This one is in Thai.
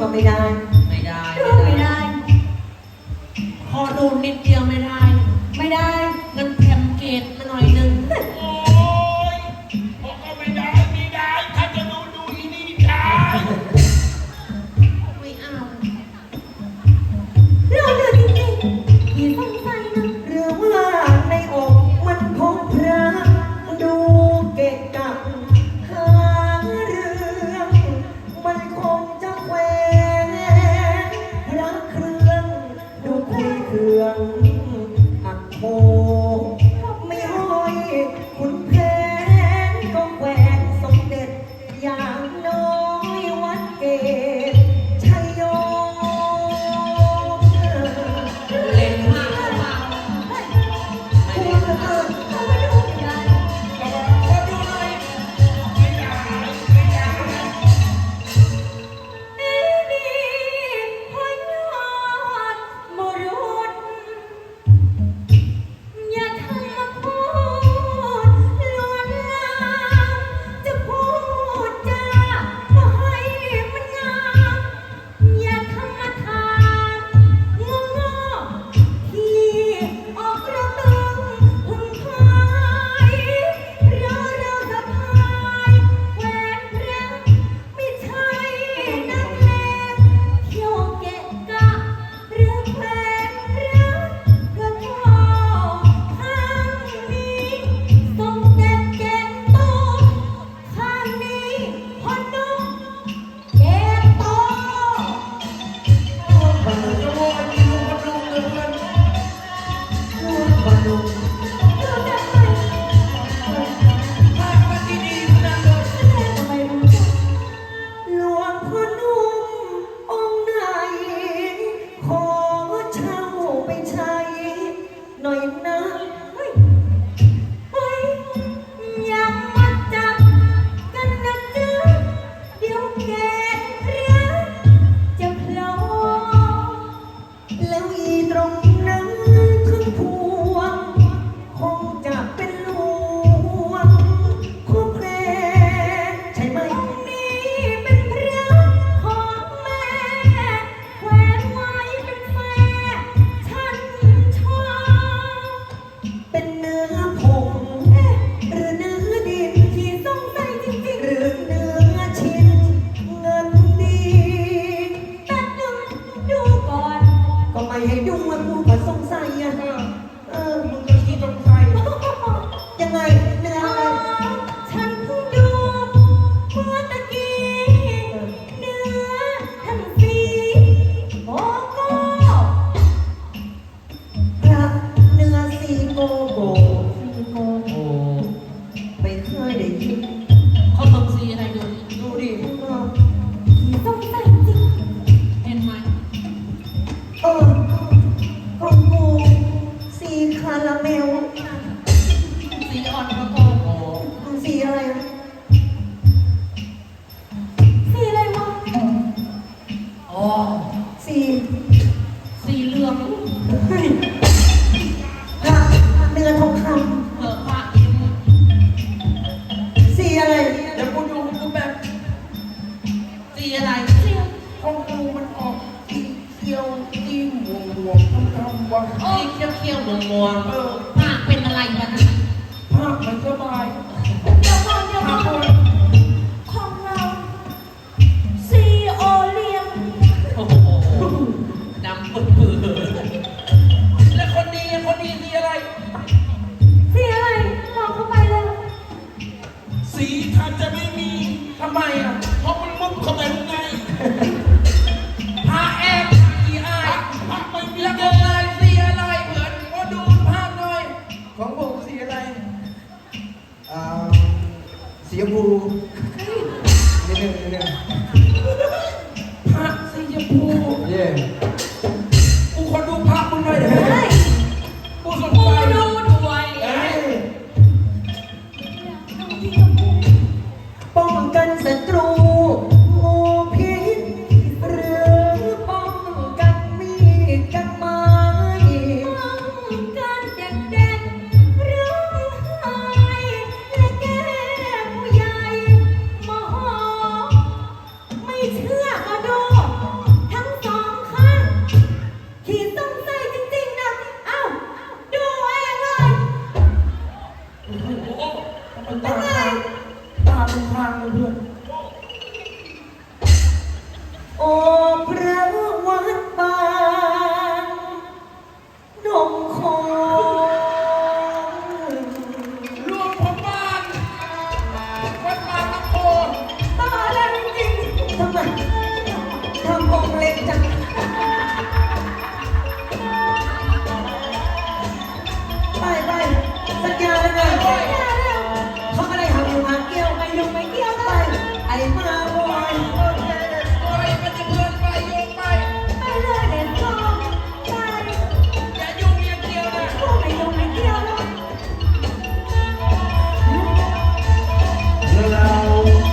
ก็ไม่ได้ ไม่ได้ ไม่ได้ ขอดูนิดเดียวไม่ได้ ขาซีอะไรดูดูดิเห็นไหมเมูสีคาราเมลสีอ่อน มึงทำวะโอ้ยเคี้ยวๆงวงๆเออปากเป็นอะไรกันภาพมันสบาย เล่นเนี่ยพสภูเย่กูดูพระมึงหน่อยได้ไหมกูดูด้วย Thank you.